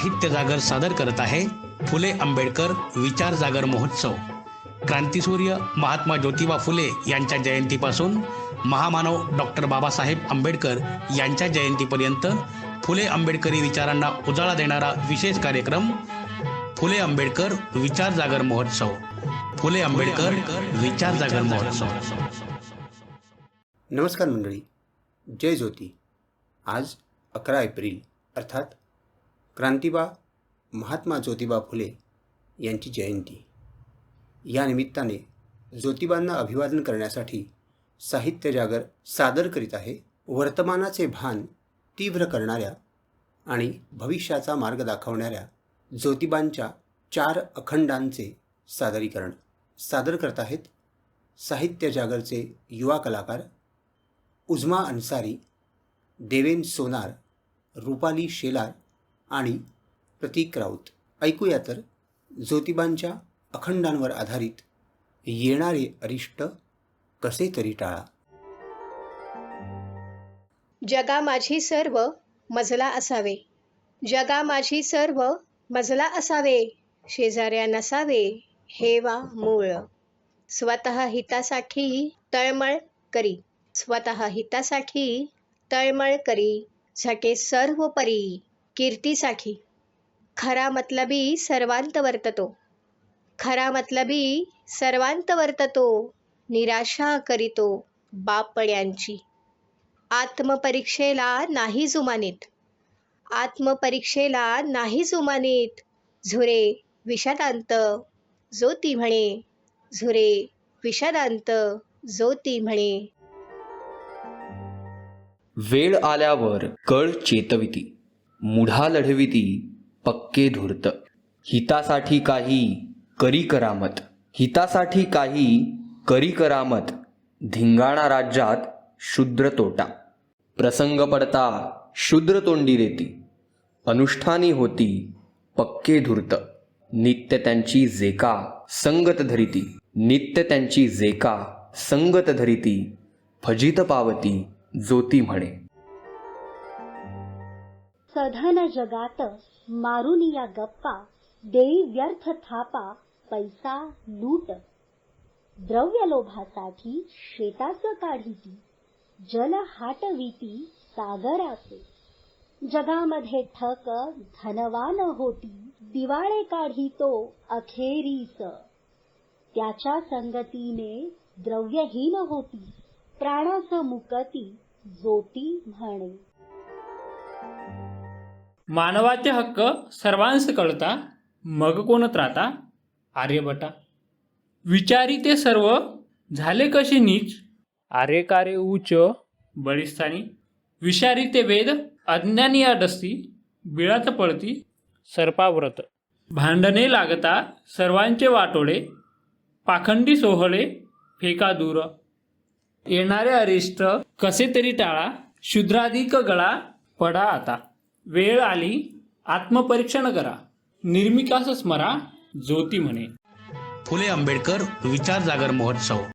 साहित्य जागर सादर करत आहे फुले आंबेडकर विचार जागर महोत्सव. क्रांतीसूर्य महात्मा ज्योतिबा फुले यांच्या जयंतीपासून महामानव डॉक्टर बाबासाहेब आंबेडकर यांच्या जयंतीपर्यंत फुले आंबेडकरी विचारांना उजाळा देणारा विशेष कार्यक्रम फुले आंबेडकर विचार जागर महोत्सव. फुले आंबेडकर विचार जागर महोत्सव. नमस्कार मंडळी. जय ज्योती. आज अकरा एप्रिल अर्थात क्रांतिबा महात्मा ज्योतिबा फुले यांची जयंती. या निमित्ताने ज्योतिबांना अभिवादन करण्यासाठी साहित्य जागर सादर करीत आहे. वर्तमानाचे भान तीव्र करणाऱ्या आणि भविष्याचा मार्ग दाखवणाऱ्या ज्योतिबांच्या चार अखंडांचे सादरीकरण सादर करत आहेत साहित्य जागरचे युवा कलाकार उजमा अन्सारी देवेन सोनार रुपाली शेलार आणि प्रतीक राऊत ऐकूया तर. ज्योतिबांच्या अखंडांवर आधारित येणारे अरिष्ट कसे तरी टाळा. जगा माझी सर्व मजला असावे. जगा माझी सर्व मजला असावे. शेजाऱ्या नसावे हे वा मूळ. स्वतः हितासाठी तळमळ करी. स्वतः हितासाठी तळमळ करी. झटे सर्व परी कीर्तीसाठी. खरा मतलबी सर्वांत वर्ततो. खरा मतलबी सर्वांत वर्ततो. निराशा करीतो बापड्यांची. आत्मपरीक्षेला नाही जुमानीत. आत्मपरीक्षेला नाही जुमानीत. झुरे विषादांत जो ती म्हणे. झुरे विषादांत जो ती म्हणे. वेळ आल्यावर कळ चेतविती. मुढा लढविती पक्के धूर्त. हितासाठी काही करी करामत. हितासाठी काही करी करामत. धिंगाणा राज्यात शूद्र तोटा. प्रसंग पडता शूद्र तोंडी रेती. अनुष्ठानी होती पक्के धूर्त. नित्य त्यांची जेका संगत धरिती. नित्य त्यांची जेका संगत धरिती. फजित पावती ज्योती म्हणे. सधन जगात मारून या गप्पा देई व्यर्थ थापा पैसा लूट. द्रव्य लोभासाठी शेताचं काढीती जल हाटविती सागराचे. जगामध्ये ठक धनवान होती दिवाळे काढितो अखेरीस. त्याच्या संगतीने द्रव्यहीन होती प्राणाचं मुकती जोती म्हणे. मानवाचे हक्क सर्वांस कळता मग कोण त्राता? आर्यभटा विचारी ते सर्व झाले कसे नीच? आरे कारे उच्च विषारी ते वेद अज्ञानी अडस्ती बिळात पळती सर्पाव्रत. भांडणे लागता सर्वांचे वाटोळे पाखंडी सोहळे फेका दूर. येणारे अरिष्ट कसे तरी टाळा शूद्राधिक गळा पडा आता. वेळ आली आत्मपरीक्षण करा. निर्मिकास स्मरा ज्योती म्हणे. फुले आंबेडकर विचार जागर महोत्सव.